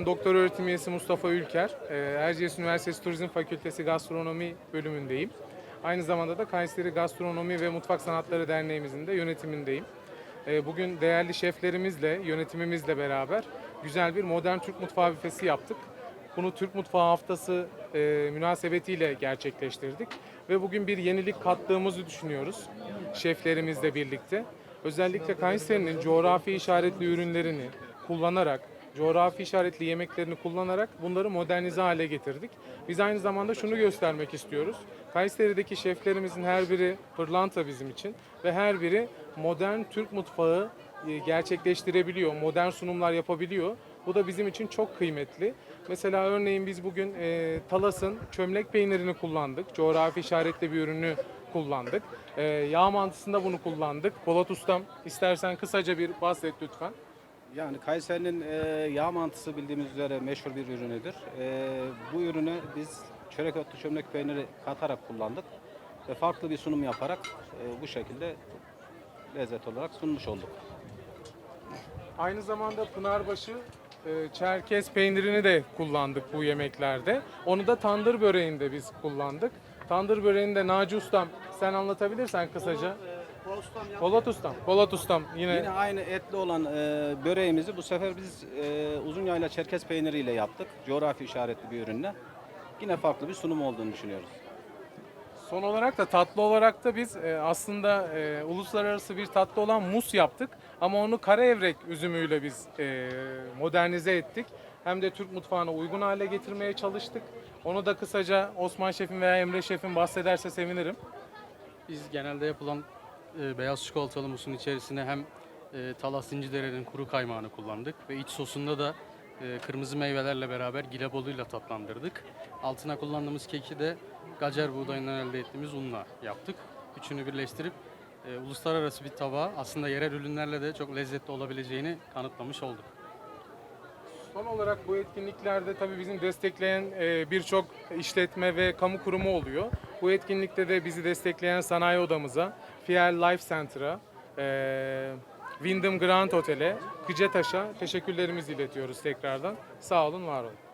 doktor öğretim üyesi Mustafa Ülker. Ee, Erciyes Üniversitesi Turizm Fakültesi Gastronomi bölümündeyim. Aynı zamanda da Kayseri Gastronomi ve Mutfak Sanatları Derneğimizin de yönetimindeyim. Ee, Bugün değerli şeflerimizle, yönetimimizle beraber güzel bir modern Türk mutfağı büfesi yaptık. Bunu Türk Mutfağı Haftası e, münasebetiyle gerçekleştirdik. Ve bugün bir yenilik kattığımızı düşünüyoruz şeflerimizle birlikte. Özellikle Kayseri'nin coğrafi işaretli ürünlerini kullanarak, coğrafi işaretli yemeklerini kullanarak bunları modernize hale getirdik. Biz aynı zamanda şunu göstermek istiyoruz. Kayseri'deki şeflerimizin her biri pırlanta bizim için ve her biri modern Türk mutfağı e, gerçekleştirebiliyor, modern sunumlar yapabiliyor. Bu da bizim için çok kıymetli. Mesela örneğin biz bugün e, Talas'ın çömlek peynirini kullandık. Coğrafi işaretli bir ürünü kullandık. E, yağ mantısında bunu kullandık. Polat Ustam istersen kısaca bir bahset lütfen. Yani Kayseri'nin e, yağ mantısı bildiğimiz üzere meşhur bir ürünüdür. E, bu ürünü biz çörek otlu çömlek peyniri katarak kullandık ve farklı bir sunum yaparak e, bu şekilde lezzet olarak sunmuş olduk. Aynı zamanda Pınarbaşı e, Çerkez peynirini de kullandık bu yemeklerde. Onu da tandır böreğinde biz kullandık. Tandır böreğinde Naci Ustam sen anlatabilirsen kısaca. Polat Ustam. Polat Ustam yine, Yine aynı etli olan e, böreğimizi bu sefer biz e, uzun yayla çerkez peyniriyle yaptık. Coğrafi işaretli bir ürünle. Yine farklı bir sunum olduğunu düşünüyoruz. Son olarak da tatlı olarak da biz e, aslında e, uluslararası bir tatlı olan mus yaptık. Ama onu kara evrek üzümüyle biz e, modernize ettik. Hem de Türk mutfağına uygun hale getirmeye çalıştık. Onu da kısaca Osman Şef'in veya Emre Şef'in bahsederse sevinirim. Biz genelde yapılan e, beyaz çikolatalı musun içerisine hem e, Talas İncidere'nin kuru kaymağını kullandık ve iç sosunda da e, kırmızı meyvelerle beraber gilaboluyla tatlandırdık. Altına kullandığımız keki de gacer buğdayından elde ettiğimiz unla yaptık. Üçünü birleştirip e, uluslararası bir tabağa aslında yerel ürünlerle de çok lezzetli olabileceğini kanıtlamış olduk. Son olarak bu etkinliklerde tabii bizim destekleyen e, birçok işletme ve kamu kurumu oluyor. Bu etkinlikte de bizi destekleyen sanayi odamıza, Fiel Life Center'a, e, Wyndham Grand Otel'e, Kıcetaş'a teşekkürlerimizi iletiyoruz tekrardan. Sağ olun, var olun.